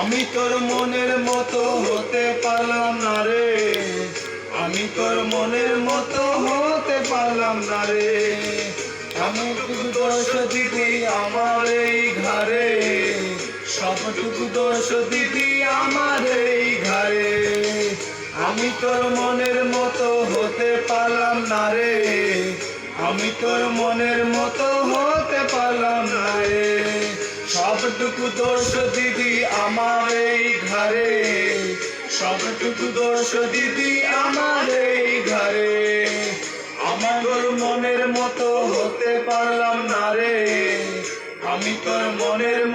আমি তোর মনের মতো হতে পারলাম না রে। আমি তোর মনের মতো হতে পারলাম না রে। এমনটুকু দোষ দিদি আমার এই ঘরে সবটুকু দোষ দিদি আমার এই ঘরে আমি তোর মনের মতো হতে পারলাম না রে। আমি তোর মনের মতো হতে সবটুকু দোষ দিদি আমার এই ঘরে। সবটুকু দোষ দিদি আমার এই ঘরে। আমার মনের মতো হতে পারলাম না রে। আমি তোর মনের